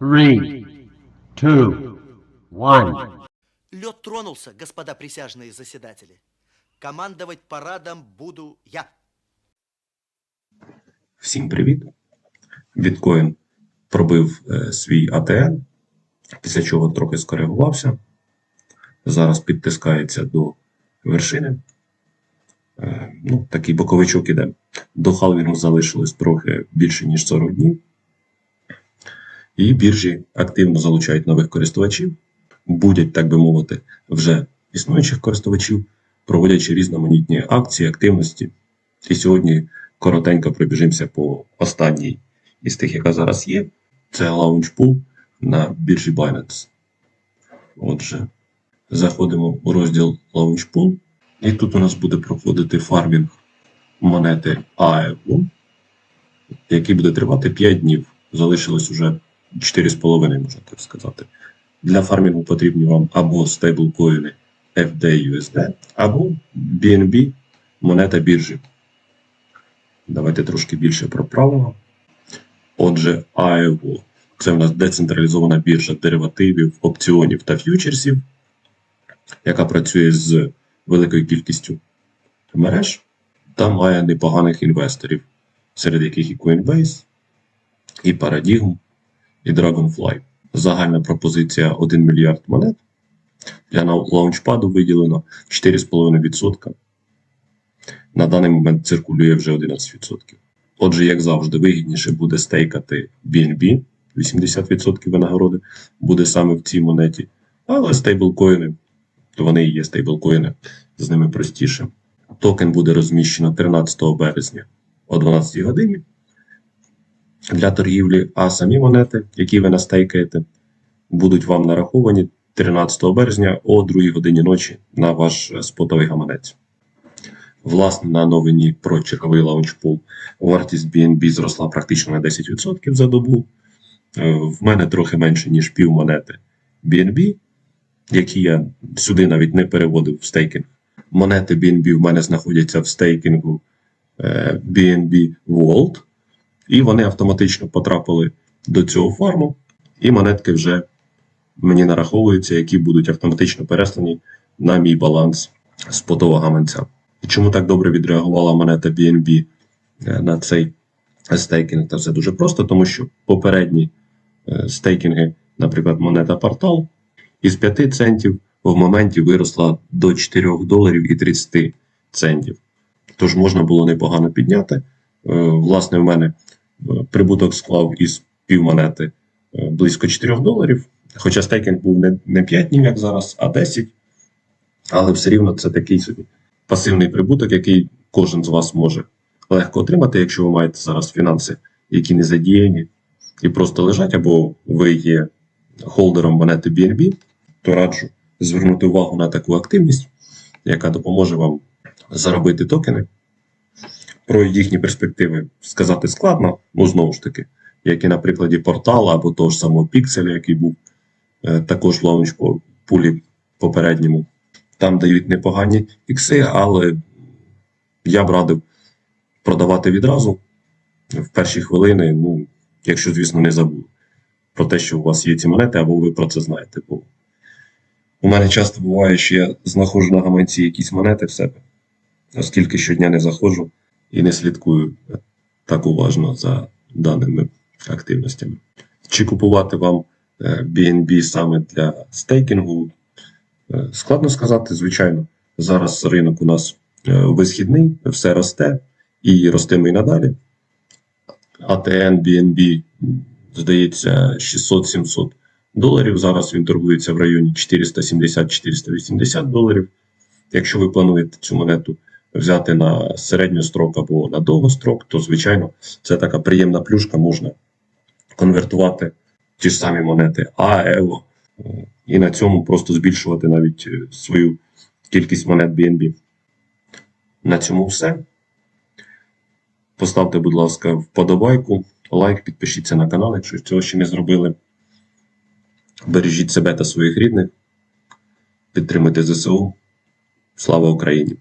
Three, two, one. Лед тронулся, господа присяжные заседатели. Командовать парадом буду я. Всім привіт! Біткоін пробив е, свій АТН, після чого трохи скоригувався. Зараз підтискається до вершини. Е, ну, такий боковичок іде. До халвінгу залишилось трохи більше, ніж 40 днів. І біржі активно залучають нових користувачів, будять, так би мовити, вже існуючих користувачів, проводячи різноманітні акції, активності. І сьогодні коротенько пробіжимося по останній із тих, яка зараз є. Це лаунчпул на біржі Binance. Отже, заходимо у розділ лаунчпул, і тут у нас буде проходити фармінг монети AEVO, який буде тривати 5 днів. Залишилось уже 4,5, можна так сказати. Для фармінгу потрібні вам або стейблкоїни FDUSD, або BNB монета біржі. Давайте трошки більше про правила. Отже, AEVO – це в нас децентралізована біржа деривативів, опціонів та ф'ючерсів, яка працює з великою кількістю мереж та має непоганих інвесторів, серед яких і Coinbase, і Paradigm, і Dragonfly. Загальна пропозиція 1 мільярд монет. Для лаунчпаду виділено 4,5%. На даний момент циркулює вже 11%. Отже, як завжди, вигідніше буде стейкати BNB, 80% винагороди буде саме в цій монеті. Але стейблкоїни, то вони і є стейблкоїни, з ними простіше. Токен буде розміщено 13 березня о 12 годині для торгівлі, а самі монети, які ви настейкаєте, будуть вам нараховані 13 березня о 2 годині ночі на ваш спотовий гаманець. Власне, на новині про черговий лаунчпул вартість BNB зросла практично на 10% за добу. Е, В мене трохи менше, ніж пів монети BNB, які я сюди навіть не переводив в стейкінг. Монети BNB в мене знаходяться в стейкінгу е, BNB Vault, і вони автоматично потрапили до цього фарму, і монетки вже мені нараховуються, які будуть автоматично переслані на мій баланс спотового гаманця. Чому так добре відреагувала монета BNB е, на цей стейкінг? Та все дуже просто, тому що попередні е, стейкінги, наприклад, монета Портал, із 5 центів в моменті виросла до 4 доларів і 30 центів. Тож можна було непогано підняти. Е, Власне, в мене прибуток склав із півмонети е, близько 4 доларів. Хоча стейкінг був не, не 5 днів, як зараз, а 10. Але все рівно це такий собі пасивний прибуток, який кожен з вас може легко отримати, якщо ви маєте зараз фінанси, які не задіяні і просто лежать, або ви є холдером монети BNB, то раджу звернути увагу на таку активність, яка допоможе вам заробити токени. Про їхні перспективи сказати складно, ну знову ж таки, як і на прикладі портала або того ж самого пікселя, який був е, також в лаунч-пулі попередньому. Там дають непогані ікси, але я б радив продавати відразу в перші хвилини, ну, якщо, звісно, не забув про те, що у вас є ці монети, або ви про це знаєте. Бо у мене часто буває, що я знаходжу на гаманці якісь монети в себе, оскільки щодня не заходжу і не слідкую так уважно за даними активностями. Чи купувати вам е, BNB саме для стейкінгу? Е, Складно сказати, звичайно. Зараз ринок у нас е, висхідний, все росте і ростиме і надалі. ATN BNB, здається, 600-700 доларів. Зараз він торгується в районі 470-480 доларів. Якщо ви плануєте цю монету взяти на середньострок або на довгострок, то, звичайно, це така приємна плюшка, можна конвертувати ті ж самі монети АЕВО і на цьому просто збільшувати навіть е, свою кількість монет BNB. На цьому все. Поставте, будь ласка, вподобайку, лайк, підпишіться на канал, якщо цього ще не зробили. Бережіть себе та своїх рідних. Підтримуйте ЗСУ. Слава Україні!